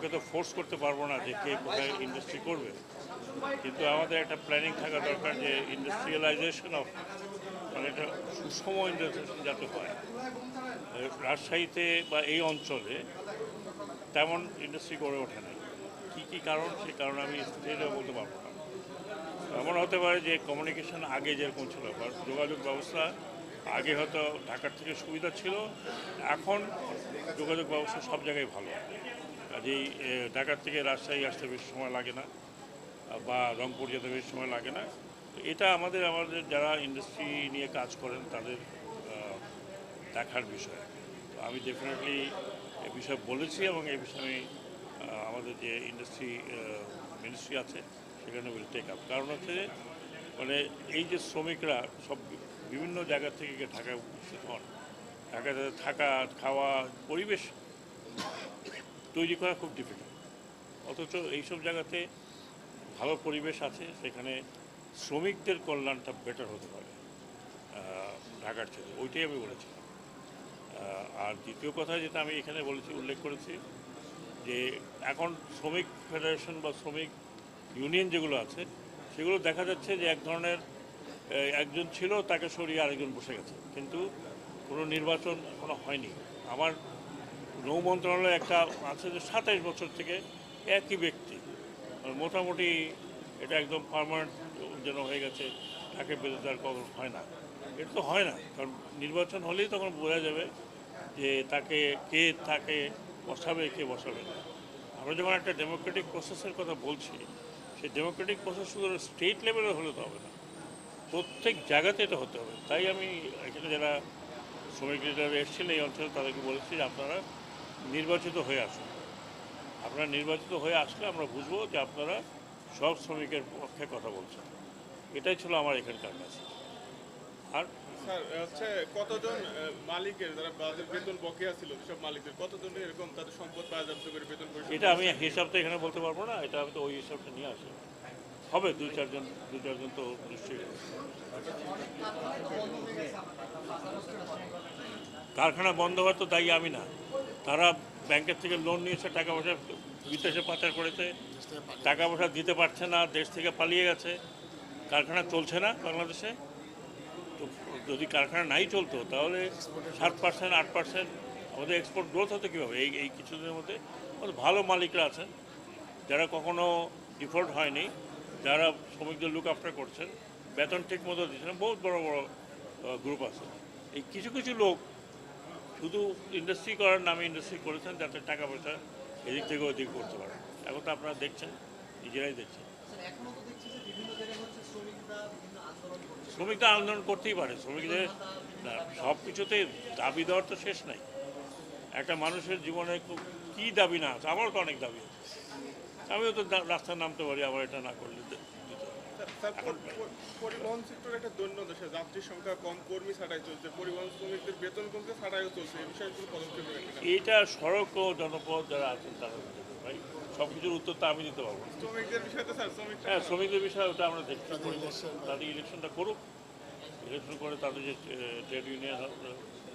কাউকে তো ফোর্স করতে পারব না যে কে কোথায় ইন্ডাস্ট্রি করবে। কিন্তু আমাদের একটা প্ল্যানিং থাকা দরকার যে ইন্ডাস্ট্রিয়ালাইজেশন অফ মানে একটা সুষম ইন্ডাস্ট্রি যাতে হয়। রাজশাহীতে বা এই অঞ্চলে তেমন ইন্ডাস্ট্রি গড়ে ওঠে না কী কী কারণ সেই কারণ আমি স্টেটে বলতে পারব না। এমন হতে পারে যে কমিউনিকেশন আগে যেরকম ছিল যোগাযোগ ব্যবস্থা আগে হয়তো ঢাকার থেকে সুবিধা ছিল, এখন যোগাযোগ ব্যবস্থা সব জায়গায় ভালো। কাজেই এ, ঢাকার থেকে রাজশাহী আসতে বেশি সময় লাগে না বা রংপুর যেতে বেশি সময় লাগে না। এটা আমাদের আমাদের যারা ইন্ডাস্ট্রি নিয়ে কাজ করেন তাদের দেখার বিষয়। তো আমি ডেফিনেটলি এ বিষয়ে বলেছি এবং এই বিষয়ে আমি আমাদের যে ইন্ডাস্ট্রি মিনিস্ট্রি আছে সেখানে উইল টেক আপ কারণ হচ্ছে মানে এই যে শ্রমিকরা সব বিভিন্ন জায়গা থেকে ঢাকায় উপস্থিত হন। ঢাকাতে থাকা খাওয়া পরিবেশ তৈরি করা খুব ডিফিকাল্ট অথচ এইসব জায়গাতে ভালো পরিবেশ আছে, সেখানে শ্রমিকদের কল্যাণটা বেটার হতে পারে ঢাকার থেকে। ওইটাই আমি বলেছিলাম। আর দ্বিতীয় কথা যেটা আমি এখানে বলেছি, উল্লেখ করেছি, যে এখন শ্রমিক ফেডারেশন বা শ্রমিক ইউনিয়ন যেগুলো আছে, সেগুলো দেখা যাচ্ছে যে এক ধরনের একজন ছিল, তাকে সরিয়ে আরেকজন বসে গেছে। কিন্তু কোনো নির্বাচন এখনও হয়নি। আমার নৌ মন্ত্রণালয়ে একটা আছে যে সাতাইশ বছর থেকে একই ব্যক্তি। মোটামুটি এটা একদম পারমানেন্ট যেন হয়ে গেছে, তাকে বেরোতে আর কখন হয় না। এটা তো হয় না, কারণ নির্বাচন হলেই তখন বোঝা যাবে যে তাকে কে তাকে বসাবে, কে বসাবে না। আমরা যখন একটা ডেমোক্রেটিক প্রসেসের কথা বলছি, সেই ডেমোক্রেটিক প্রসেস শুধু স্টেট লেভেলে হলে তো হবে না। প্রত্যেক জায়গাতে এটা হতে হবে। তাই আমি এখানে যারা শ্রমিক লিডার এসেছিলেন এই অঞ্চলে তাদেরকে বলেছি যে আপনারা নির্বাচিত হয়ে আসুন। আপনারা নির্বাচিত হয়ে আসলে আমরা বুঝব যে আপনারা সব শ্রমিকের পক্ষে কথা বলছেন। এটাই ছিল আমার এখানকার মেসেজ আর স্যার হচ্ছে কতজন মালিকের যারা বেতন বকেয়া ছিল সব মালিকদের কতজন এরকম তাদের সম্পদ বাজেয়াপ্ত করে বেতন এটা আমি হিসাব তো এখানে বলতে পারব না এটা আমি তো ওই হিসাবটা নিয়ে আসি। হবে দুই চারজন দুই চারজন তো নিশ্চয়ই কারখানা বন্ধ হওয়ার তো দায়ী আমি না। তারা ব্যাংকের থেকে লোন নিয়েছে, টাকা পয়সা বিদেশে পাচার করেছে। টাকা পয়সা দিতে পারছে না, দেশ থেকে পালিয়ে গেছে। কারখানা চলছে না বাংলাদেশে। তো যদি কারখানা নাই চলতো, তাহলে সাত পার্সেন্ট আট পার্সেন্ট আমাদের এক্সপোর্ট গ্রোথ হতো কীভাবে? এই এই কিছুদিনের মধ্যে আমাদের ভালো মালিকরা আছেন। যারা কখনো ডিফল্ট হয়নি, যারা শ্রমিকদের লুক আফটার করছেন, বেতন ঠিক মতো দিচ্ছেন, বহুত বড় বড় গ্রুপ আছে। এই কিছু কিছু লোক শুধু ইন্ডাস্ট্রি করার নামে ইন্ডাস্ট্রি করেছেন যাতে টাকা পয়সা এদিক থেকে ওদিক করতে পারে এখন তো আপনারা দেখছেন নিজেরাই দেখছেন। শ্রমিকরা আন্দোলন করতেই পারে শ্রমিকদের সব কিছুতে দাবি দেওয়ার তো শেষ নাই। একটা মানুষের জীবনে কি দাবি না আছে? আমারও তো অনেক দাবি আছে। আমিও তো রাস্তায় নামতে পারি আবার এটা না করলে পরিবহন সেক্টর একটা দৈন্য দেশে যাত্রীর সংখ্যা কম কর্মী ছাড়াই চলছে পরিবহন শ্রমিকদের বেতন কমছে ছাড়াইও চলছে এই বিষয়ে কোনো পদক্ষেপ? এইটা সড়ক ও জনপদ যারা আছেন তারা ভাই সব কিছুর উত্তর তো আমি দিতে পারব না। শ্রমিকদের স্যার শ্রমিক হ্যাঁ শ্রমিকদের বিষয়ে ওটা আমরা দেখছি তাদের ইলেকশনটা করুক ইলেকশন করে তাদের যে ট্রেড ইউনিয়ন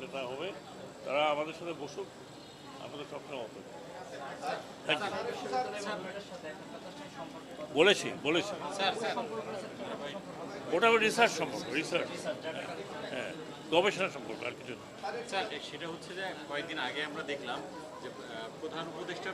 নেতা হবে তারা আমাদের সাথে বসুক আমাদের সবসময় you. বলেছি বলেছি। ওটা রিসার্চ সম্পর্ক রিসার্চ হ্যাঁ গবেষণা সম্পর্ক, আর কিছু না। সেটা হচ্ছে যে কয়েকদিন আগে আমরা দেখলাম যে প্রধান উপদেষ্টা